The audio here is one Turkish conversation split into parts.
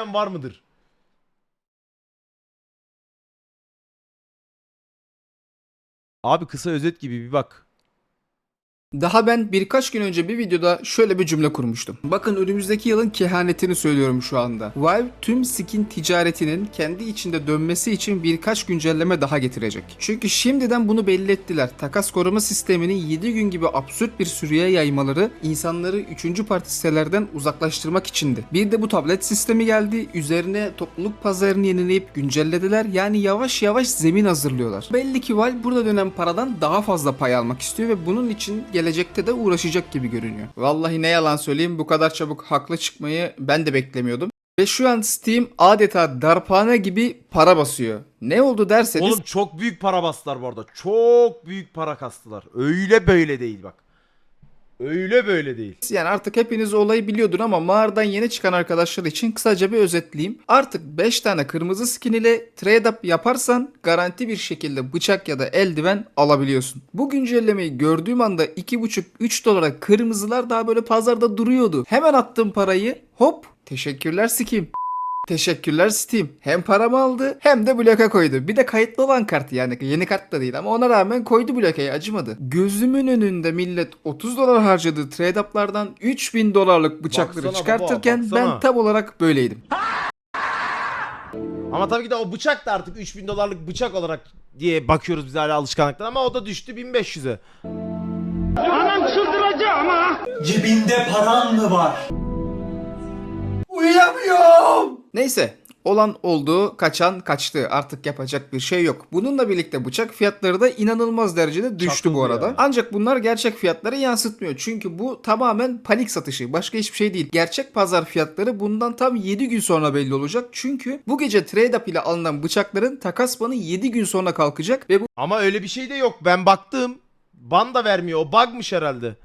anlamayan var mıdır? Abi kısa özet gibi bir bak. Daha ben birkaç gün önce bir videoda şöyle bir cümle kurmuştum. Bakın önümüzdeki yılın kehanetini söylüyorum şu anda. Valve tüm skin ticaretinin kendi içinde dönmesi için birkaç güncelleme daha getirecek. Çünkü şimdiden bunu belli ettiler. Takas koruma sistemini 7 gün gibi absürt bir süreye yaymaları insanları 3. parti sitelerden uzaklaştırmak içindi. Bir de bu tablet sistemi geldi. Üzerine topluluk pazarını yenileyip güncellediler. Yani yavaş yavaş zemin hazırlıyorlar. Belli ki Valve burada dönen paradan daha fazla pay almak istiyor ve bunun için gelecekte de uğraşacak gibi görünüyor. Vallahi ne yalan söyleyeyim bu kadar çabuk haklı çıkmayı ben de beklemiyordum. Ve şu an Steam adeta darphane gibi para basıyor. Ne oldu derseniz Oğlum çok büyük para bastılar bu arada. Çok büyük para kastılar. Öyle böyle değil bak. Öyle böyle değil. Yani artık hepiniz olayı biliyordur ama mağaradan yeni çıkan arkadaşlar için kısaca bir özetleyeyim. Artık 5 tane kırmızı skin ile trade up yaparsan garanti bir şekilde bıçak ya da eldiven alabiliyorsun. Bu güncellemeyi gördüğüm anda 2,5-3 dolara kırmızılar daha böyle pazarda duruyordu. Hemen attım parayı hop teşekkürler skin. Teşekkürler Steam. Hem paramı aldı hem de bloka koydu. Bir de kayıtlı olan kart yani yeni kart da değil ama ona rağmen koydu blokayı acımadı. Gözümün önünde millet 30 dolar harcadığı trade up'lardan 3000 dolarlık bıçakları Baksana çıkartırken baba, baksana. ben tam olarak böyleydim. Ama tabii ki de o bıçak da artık 3000 dolarlık bıçak olarak diye bakıyoruz biz hala alışkanlıktan ama o da düştü 1500'e. Cebinde paran mı var? Neyse olan oldu, kaçan kaçtı. Artık yapacak bir şey yok. Bununla birlikte bıçak fiyatları da inanılmaz derecede düştü Çakıldı bu arada. ya. Ancak bunlar gerçek fiyatları yansıtmıyor. Çünkü bu tamamen panik satışı. Başka hiçbir şey değil. Gerçek pazar fiyatları bundan tam 7 gün sonra belli olacak. Çünkü bu gece trade up ile alınan bıçakların takas banı 7 gün sonra kalkacak ve bu Ama öyle bir şey de yok. Ben baktım. Ban da vermiyor. O bugmış herhalde.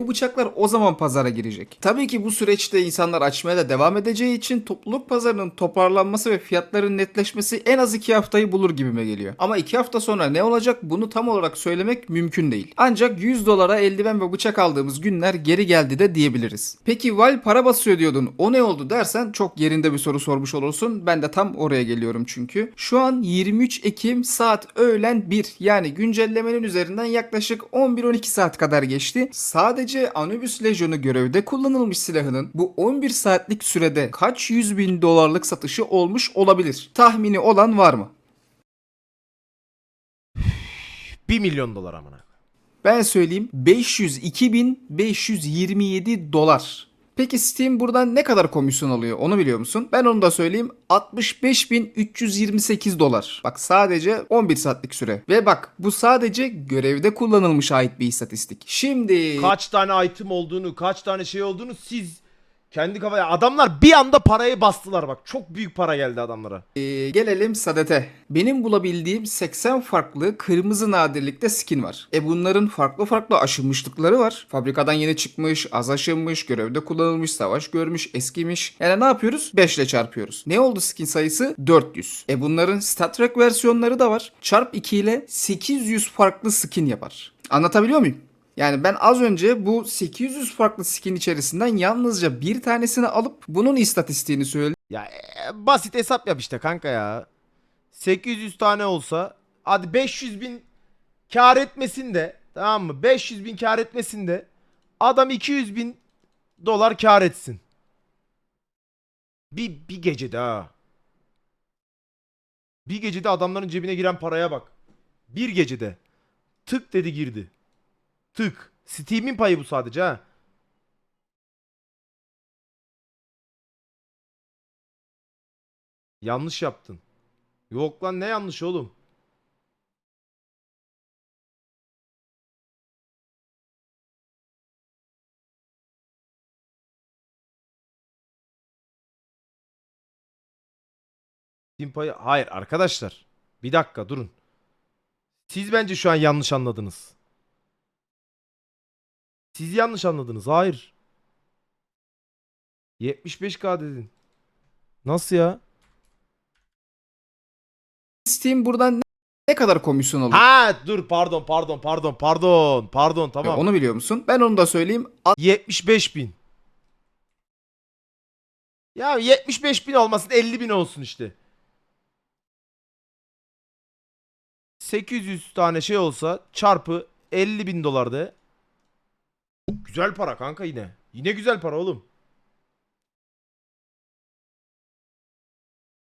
Bu bıçaklar o zaman pazara girecek. Tabii ki bu süreçte insanlar açmaya da devam edeceği için topluluk pazarının toparlanması ve fiyatların netleşmesi en az 2 haftayı bulur gibime geliyor. Ama 2 hafta sonra ne olacak bunu tam olarak söylemek mümkün değil. Ancak 100 dolara eldiven ve bıçak aldığımız günler geri geldi de diyebiliriz. Peki Val para basıyor diyordun o ne oldu dersen çok yerinde bir soru sormuş olursun. Ben de tam oraya geliyorum çünkü. Şu an 23 Ekim saat öğlen 1 yani güncellemenin üzerinden yaklaşık 11-12 saat kadar geçti. Sadece Anubis Legion'u görevde kullanılmış silahının bu 11 saatlik sürede kaç yüz bin dolarlık satışı olmuş olabilir? Tahmini olan var mı? 1 milyon dolar amına. Ben söyleyeyim 502.527 dolar. Peki Steam buradan ne kadar komisyon alıyor onu biliyor musun? Ben onu da söyleyeyim 65.328 dolar. Bak sadece 11 saatlik süre. Ve bak bu sadece görevde kullanılmış ait bir istatistik. Şimdi Kaç tane item olduğunu, kaç tane şey olduğunu siz kendi kafaya adamlar bir anda parayı bastılar bak. Çok büyük para geldi adamlara. Ee, gelelim Sadet'e. Benim bulabildiğim 80 farklı kırmızı nadirlikte skin var. E bunların farklı farklı aşınmışlıkları var. Fabrikadan yeni çıkmış, az aşınmış, görevde kullanılmış, savaş görmüş, eskimiş. Yani ne yapıyoruz? 5 ile çarpıyoruz. Ne oldu skin sayısı? 400. E bunların Star Trek versiyonları da var. Çarp 2 ile 800 farklı skin yapar. Anlatabiliyor muyum? Yani ben az önce bu 800 farklı skin içerisinden yalnızca bir tanesini alıp bunun istatistiğini söyledim. Ya e, basit hesap yap işte kanka ya. 800 tane olsa hadi 500 bin kar etmesin de tamam mı? 500 bin kar etmesin de adam 200 bin dolar kar etsin. Bir, bir gecede ha. Bir gecede adamların cebine giren paraya bak. Bir gecede. Tık dedi girdi. Tık. Steam'in payı bu sadece ha. Yanlış yaptın. Yok lan ne yanlış oğlum? Steam payı... Hayır arkadaşlar. Bir dakika durun. Siz bence şu an yanlış anladınız. Siz yanlış anladınız. Hayır. 75k dedin. Nasıl ya? Steam buradan ne kadar komisyon alıyor? Ha dur pardon pardon pardon pardon pardon tamam. Onu biliyor musun? Ben onu da söyleyeyim. 75 bin. Ya 75 bin olmasın 50 bin olsun işte. 800 tane şey olsa çarpı 50 bin dolar de. Güzel para kanka yine. Yine güzel para oğlum.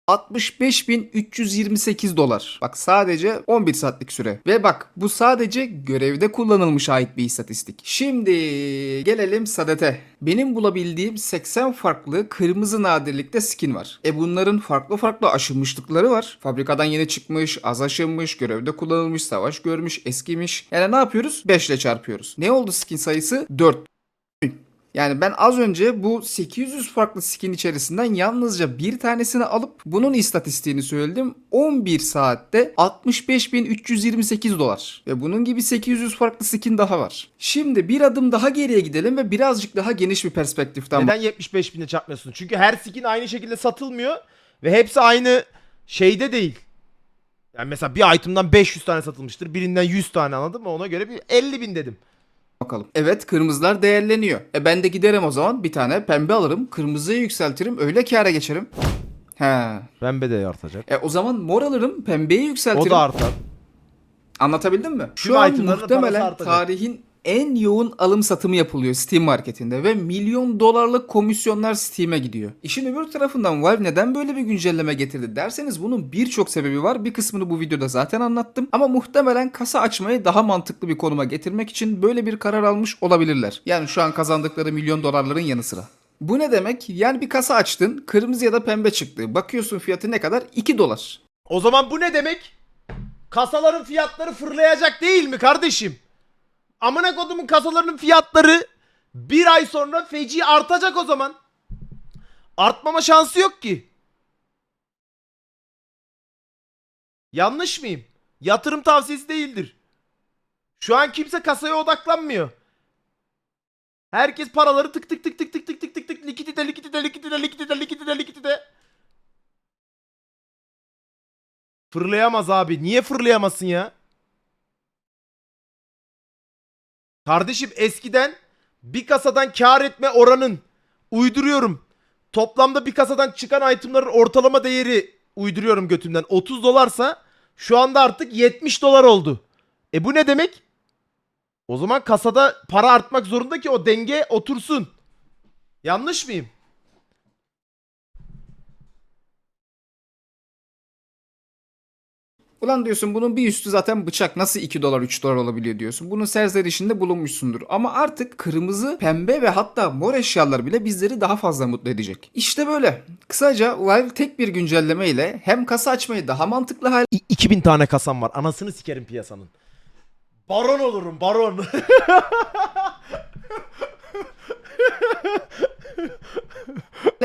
65.328 dolar. Bak sadece 11 saatlik süre. Ve bak bu sadece görevde kullanılmış ait bir istatistik. Şimdi gelelim Sadet'e. Benim bulabildiğim 80 farklı kırmızı nadirlikte skin var. E bunların farklı farklı aşınmışlıkları var. Fabrikadan yeni çıkmış, az aşınmış, görevde kullanılmış, savaş görmüş, eskimiş. Yani ne yapıyoruz? 5 ile çarpıyoruz. Ne oldu skin sayısı? 4. Yani ben az önce bu 800 farklı skin içerisinden yalnızca bir tanesini alıp bunun istatistiğini söyledim. 11 saatte 65.328 dolar. Ve bunun gibi 800 farklı skin daha var. Şimdi bir adım daha geriye gidelim ve birazcık daha geniş bir perspektiften Neden 75 bine çarpmıyorsun? Çünkü her skin aynı şekilde satılmıyor ve hepsi aynı şeyde değil. Yani mesela bir item'dan 500 tane satılmıştır. Birinden 100 tane anladın mı? Ona göre bir 50 bin dedim. Bakalım. Evet kırmızılar değerleniyor. E ben de giderim o zaman bir tane pembe alırım. Kırmızıyı yükseltirim öyle kâra geçerim. He. Pembe de artacak. E o zaman mor alırım pembeyi yükseltirim. O da artar. Anlatabildim mi? Şu Tüm an muhtemelen parası artacak. tarihin en yoğun alım satımı yapılıyor Steam marketinde ve milyon dolarlık komisyonlar Steam'e gidiyor. İşin öbür tarafından Valve neden böyle bir güncelleme getirdi derseniz bunun birçok sebebi var. Bir kısmını bu videoda zaten anlattım ama muhtemelen kasa açmayı daha mantıklı bir konuma getirmek için böyle bir karar almış olabilirler. Yani şu an kazandıkları milyon dolarların yanı sıra. Bu ne demek? Yani bir kasa açtın, kırmızı ya da pembe çıktı. Bakıyorsun fiyatı ne kadar? 2 dolar. O zaman bu ne demek? Kasaların fiyatları fırlayacak değil mi kardeşim? Amına kodumun kasalarının fiyatları bir ay sonra feci artacak o zaman. Artmama şansı yok ki. Yanlış mıyım? Yatırım tavsiyesi değildir. Şu an kimse kasaya odaklanmıyor. Herkes paraları tık tık tık tık tık tık tık tık tık likidite likidite likidite likidite likidite likidite. Fırlayamaz abi. Niye fırlayamasın ya? Kardeşim eskiden bir kasadan kar etme oranın uyduruyorum. Toplamda bir kasadan çıkan itemların ortalama değeri uyduruyorum götümden 30 dolarsa şu anda artık 70 dolar oldu. E bu ne demek? O zaman kasada para artmak zorunda ki o denge otursun. Yanlış mıyım? Ulan diyorsun bunun bir üstü zaten bıçak nasıl 2 dolar 3 dolar olabiliyor diyorsun. Bunun serzenişinde bulunmuşsundur. Ama artık kırmızı, pembe ve hatta mor eşyalar bile bizleri daha fazla mutlu edecek. İşte böyle. Kısaca Valve tek bir güncelleme ile hem kasa açmayı daha mantıklı hale 2000 tane kasam var. Anasını sikerim piyasanın. Baron olurum baron.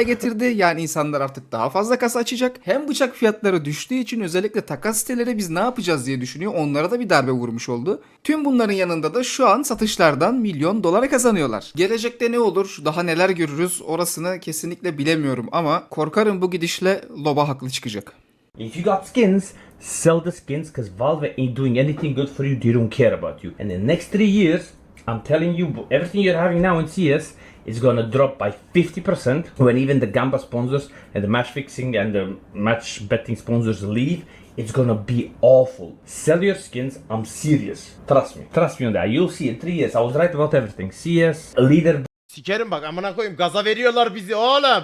getirdi. Yani insanlar artık daha fazla kasa açacak. Hem bıçak fiyatları düştüğü için özellikle takas siteleri biz ne yapacağız diye düşünüyor. Onlara da bir darbe vurmuş oldu. Tüm bunların yanında da şu an satışlardan milyon dolara kazanıyorlar. Gelecekte ne olur? Daha neler görürüz? Orasını kesinlikle bilemiyorum ama korkarım bu gidişle Loba haklı çıkacak. If you got skins, sell the skins because Valve ain't doing anything good for you. They don't care about you. And the next three years, I'm telling you, everything you're having now in CS is gonna drop by 50% when even the Gamba sponsors and the match fixing and the match betting sponsors leave. It's gonna be awful. Sell your skins. I'm serious. Trust me. Trust me on that. You'll see in three years. I was right about everything. CS, leader Sikerim bak amına koyayım gaza veriyorlar bizi oğlum.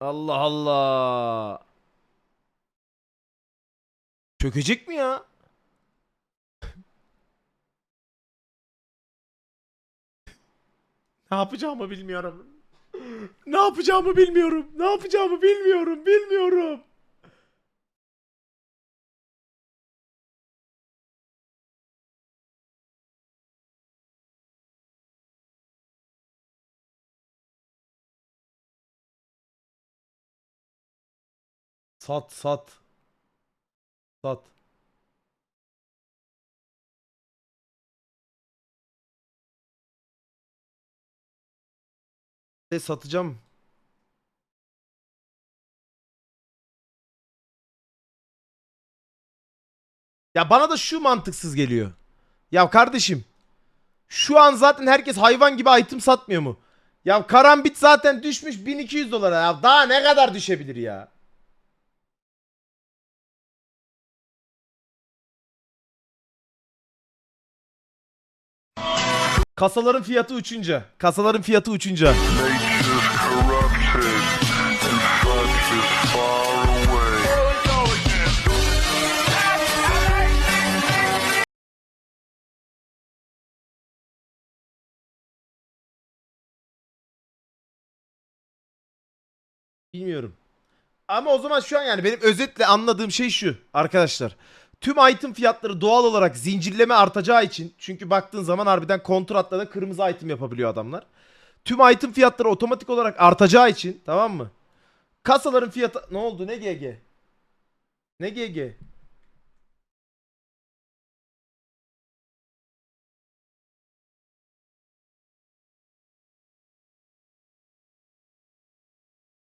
Allah Allah. Çökecek mi ya? ne yapacağımı bilmiyorum. Ne yapacağımı bilmiyorum. Ne yapacağımı bilmiyorum. Bilmiyorum. Sat sat. Sat. E satacağım. Ya bana da şu mantıksız geliyor. Ya kardeşim şu an zaten herkes hayvan gibi item satmıyor mu? Ya karambit zaten düşmüş 1200 dolara ya. Daha ne kadar düşebilir ya? Kasaların fiyatı uçunca. Kasaların fiyatı uçunca. Bilmiyorum. Ama o zaman şu an yani benim özetle anladığım şey şu arkadaşlar. Tüm item fiyatları doğal olarak zincirleme artacağı için çünkü baktığın zaman harbiden kontratla da kırmızı item yapabiliyor adamlar. Tüm item fiyatları otomatik olarak artacağı için tamam mı? Kasaların fiyatı ne oldu ne GG? Ne GG?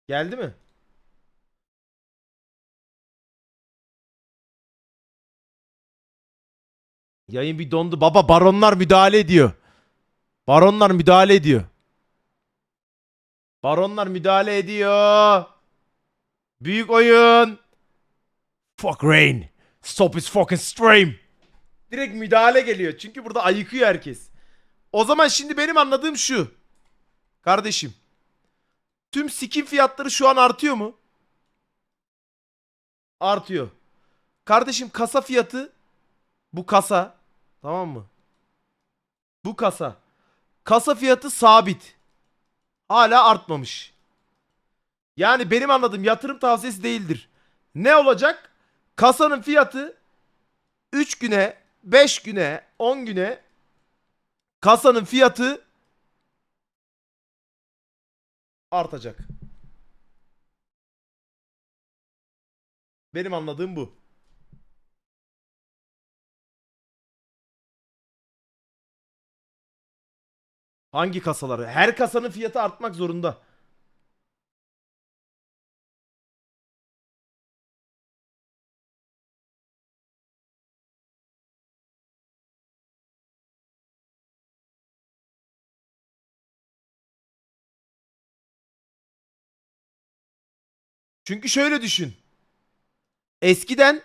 Geldi mi? Yayın bir dondu. Baba baronlar müdahale ediyor. Baronlar müdahale ediyor. Baronlar müdahale ediyor. Büyük oyun. Fuck rain. Stop his fucking stream. Direkt müdahale geliyor. Çünkü burada ayıkıyor herkes. O zaman şimdi benim anladığım şu. Kardeşim. Tüm skin fiyatları şu an artıyor mu? Artıyor. Kardeşim kasa fiyatı bu kasa tamam mı? Bu kasa. Kasa fiyatı sabit. Hala artmamış. Yani benim anladığım yatırım tavsiyesi değildir. Ne olacak? Kasanın fiyatı 3 güne, 5 güne, 10 güne kasanın fiyatı artacak. Benim anladığım bu. Hangi kasaları? Her kasanın fiyatı artmak zorunda. Çünkü şöyle düşün. Eskiden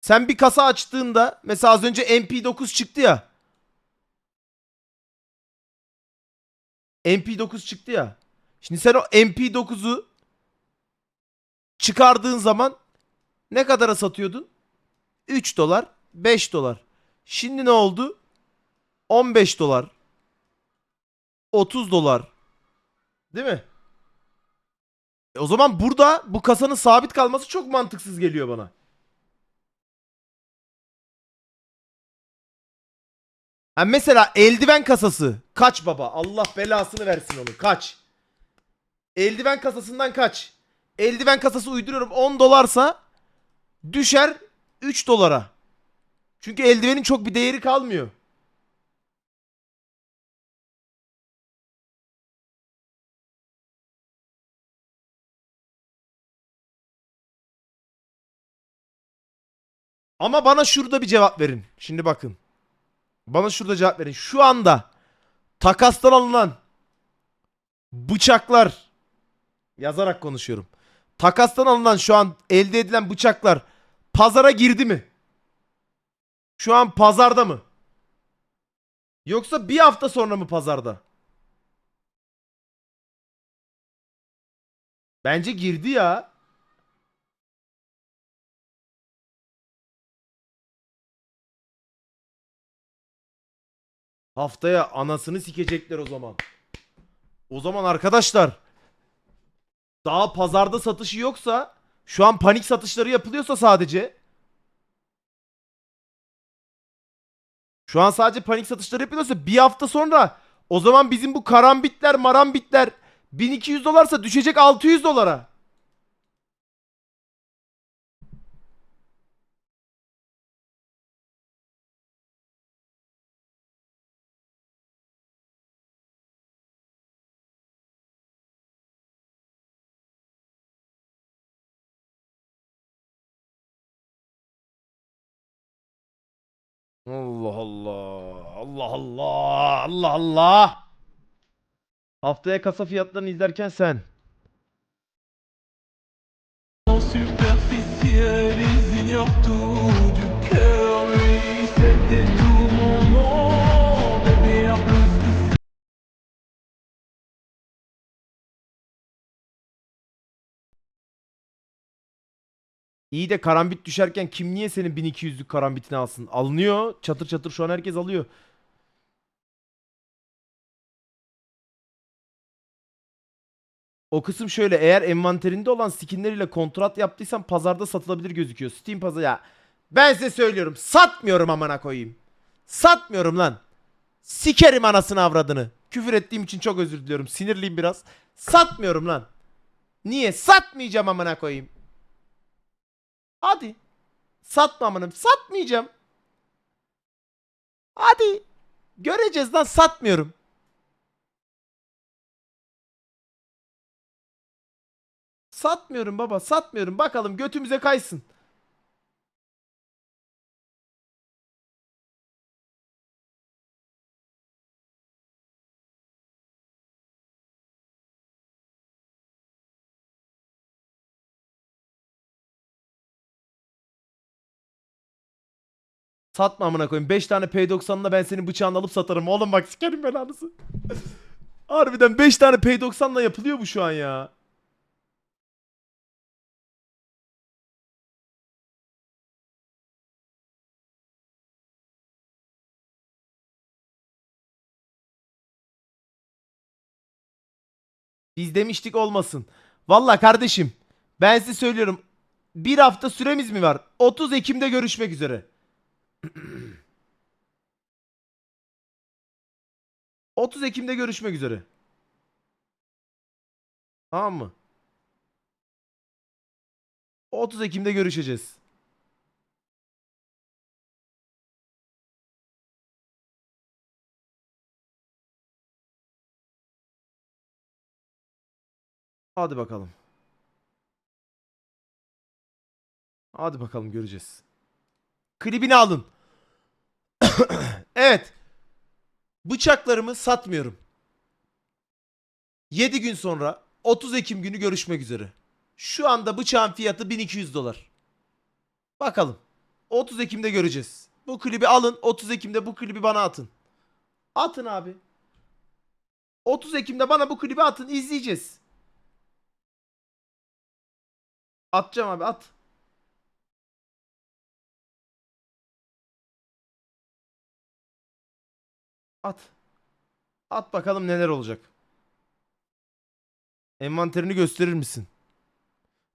sen bir kasa açtığında mesela az önce MP9 çıktı ya. MP9 çıktı ya. Şimdi sen o MP9'u çıkardığın zaman ne kadara satıyordun? 3 dolar, 5 dolar. Şimdi ne oldu? 15 dolar. 30 dolar. Değil mi? E o zaman burada bu kasanın sabit kalması çok mantıksız geliyor bana. Ha mesela eldiven kasası. Kaç baba? Allah belasını versin onu. Kaç? Eldiven kasasından kaç? Eldiven kasası uyduruyorum 10 dolarsa düşer 3 dolara. Çünkü eldivenin çok bir değeri kalmıyor. Ama bana şurada bir cevap verin. Şimdi bakın. Bana şurada cevap verin. Şu anda takastan alınan bıçaklar yazarak konuşuyorum. Takastan alınan şu an elde edilen bıçaklar pazara girdi mi? Şu an pazarda mı? Yoksa bir hafta sonra mı pazarda? Bence girdi ya. Haftaya anasını sikecekler o zaman. O zaman arkadaşlar daha pazarda satışı yoksa şu an panik satışları yapılıyorsa sadece şu an sadece panik satışları yapılıyorsa bir hafta sonra o zaman bizim bu karambitler marambitler 1200 dolarsa düşecek 600 dolara. Allah Allah. Allah Allah. Allah Allah. Haftaya kasa fiyatlarını izlerken sen. İls İyi de karambit düşerken kim niye senin 1200'lük karambitini alsın? Alınıyor. Çatır çatır şu an herkes alıyor. O kısım şöyle eğer envanterinde olan skinleriyle kontrat yaptıysan pazarda satılabilir gözüküyor. Steam pazar ya. Ben size söylüyorum satmıyorum amına koyayım. Satmıyorum lan. Sikerim anasını avradını. Küfür ettiğim için çok özür diliyorum. Sinirliyim biraz. Satmıyorum lan. Niye? Satmayacağım amına koyayım. Hadi. Satma amınım. Satmayacağım. Hadi. Göreceğiz lan satmıyorum. Satmıyorum baba satmıyorum. Bakalım götümüze kaysın. Satma amına koyayım. 5 tane P90'la ben senin bıçağını alıp satarım. Oğlum bak sikerim belanızı. Harbiden 5 tane P90'la yapılıyor bu şu an ya. Biz demiştik olmasın. Valla kardeşim ben size söylüyorum. Bir hafta süremiz mi var? 30 Ekim'de görüşmek üzere. 30 Ekim'de görüşmek üzere. Tamam mı? 30 Ekim'de görüşeceğiz. Hadi bakalım. Hadi bakalım göreceğiz. Klibini alın. evet. Bıçaklarımı satmıyorum. 7 gün sonra 30 Ekim günü görüşmek üzere. Şu anda bıçağın fiyatı 1200 dolar. Bakalım. 30 Ekim'de göreceğiz. Bu klibi alın. 30 Ekim'de bu klibi bana atın. Atın abi. 30 Ekim'de bana bu klibi atın. izleyeceğiz. Atacağım abi at. At. At bakalım neler olacak. Envanterini gösterir misin?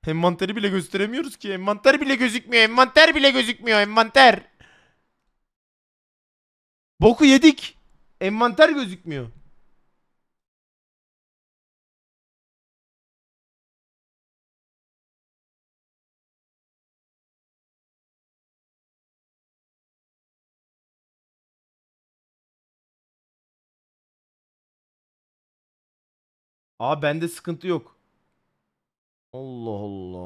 Envanteri bile gösteremiyoruz ki. Envanter bile gözükmüyor. Envanter bile gözükmüyor. Envanter. Boku yedik. Envanter gözükmüyor. Abi bende sıkıntı yok. Allah Allah.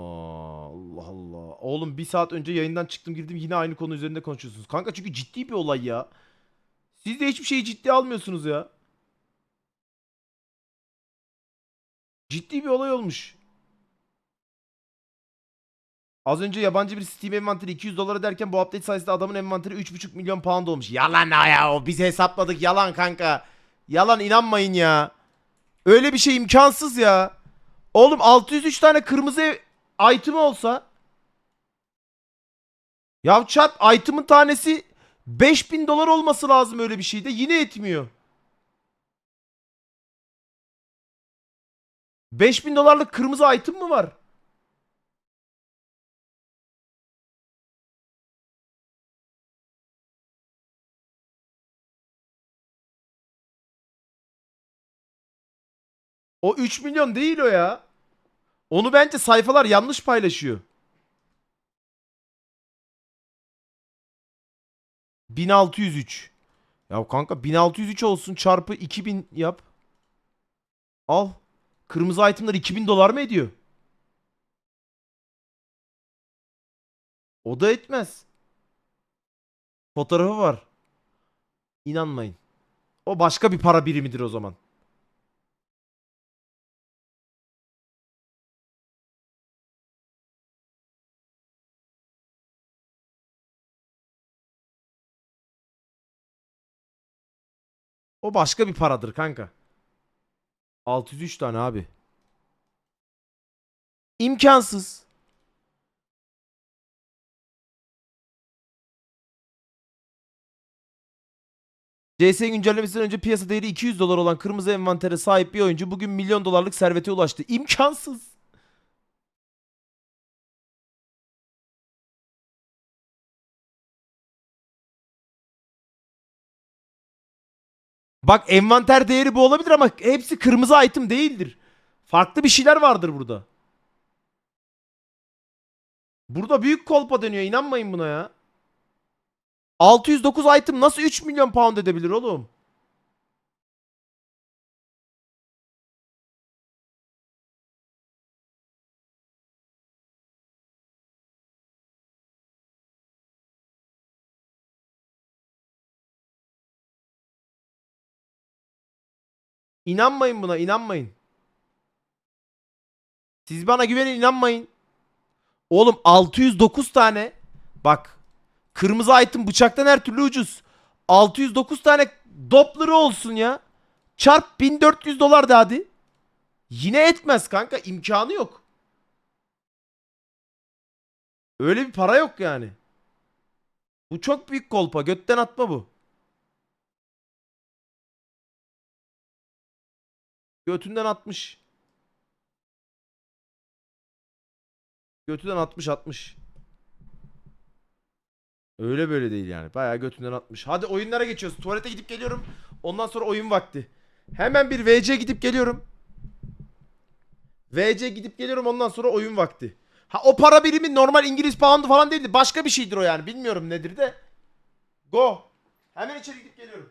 Allah Allah. Oğlum bir saat önce yayından çıktım girdim yine aynı konu üzerinde konuşuyorsunuz. Kanka çünkü ciddi bir olay ya. Siz de hiçbir şeyi ciddiye almıyorsunuz ya. Ciddi bir olay olmuş. Az önce yabancı bir Steam envanteri 200 dolara derken bu update sayesinde adamın envanteri 3,5 milyon pound olmuş. Yalan ha ya o biz hesapladık yalan kanka. Yalan inanmayın ya. Öyle bir şey imkansız ya. Oğlum 603 tane kırmızı item olsa ya chat item'ın tanesi 5000 dolar olması lazım öyle bir şeyde yine etmiyor. 5000 dolarlık kırmızı item mı var? O 3 milyon değil o ya. Onu bence sayfalar yanlış paylaşıyor. 1603. Ya kanka 1603 olsun çarpı 2000 yap. Al. Kırmızı itemler 2000 dolar mı ediyor? O da etmez. Fotoğrafı var. İnanmayın. O başka bir para birimidir o zaman. O başka bir paradır kanka. 603 tane abi. İmkansız. CS güncellemesinden önce piyasa değeri 200 dolar olan kırmızı envantere sahip bir oyuncu bugün milyon dolarlık servete ulaştı. İmkansız. Bak envanter değeri bu olabilir ama hepsi kırmızı item değildir. Farklı bir şeyler vardır burada. Burada büyük kolpa dönüyor inanmayın buna ya. 609 item nasıl 3 milyon pound edebilir oğlum? İnanmayın buna inanmayın. Siz bana güvenin inanmayın. Oğlum 609 tane bak kırmızı item bıçaktan her türlü ucuz. 609 tane Doppler'ı olsun ya. Çarp 1400 dolar da hadi. Yine etmez kanka imkanı yok. Öyle bir para yok yani. Bu çok büyük kolpa. Götten atma bu. Götünden atmış. Götünden atmış atmış. Öyle böyle değil yani. Bayağı götünden atmış. Hadi oyunlara geçiyoruz. Tuvalete gidip geliyorum. Ondan sonra oyun vakti. Hemen bir VC gidip geliyorum. VC gidip geliyorum ondan sonra oyun vakti. Ha o para birimi normal İngiliz poundu falan değildi. Başka bir şeydir o yani. Bilmiyorum nedir de. Go. Hemen içeri gidip geliyorum.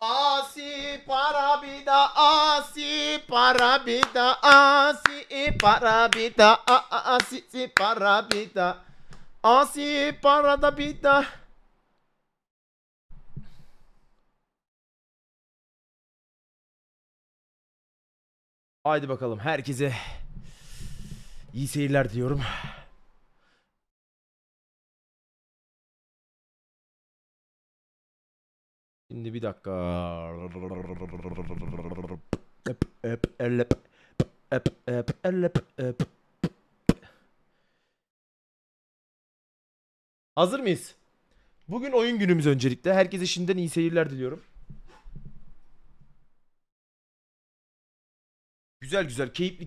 Asi para vida, asi para vida, asi para vida, a- a- asi si para vida, asi para da vida. Haydi bakalım herkese iyi seyirler diliyorum. Şimdi bir dakika. Hazır mıyız? Bugün oyun günümüz öncelikle. Herkese şimdiden iyi seyirler diliyorum. Güzel güzel, keyifli keyifli.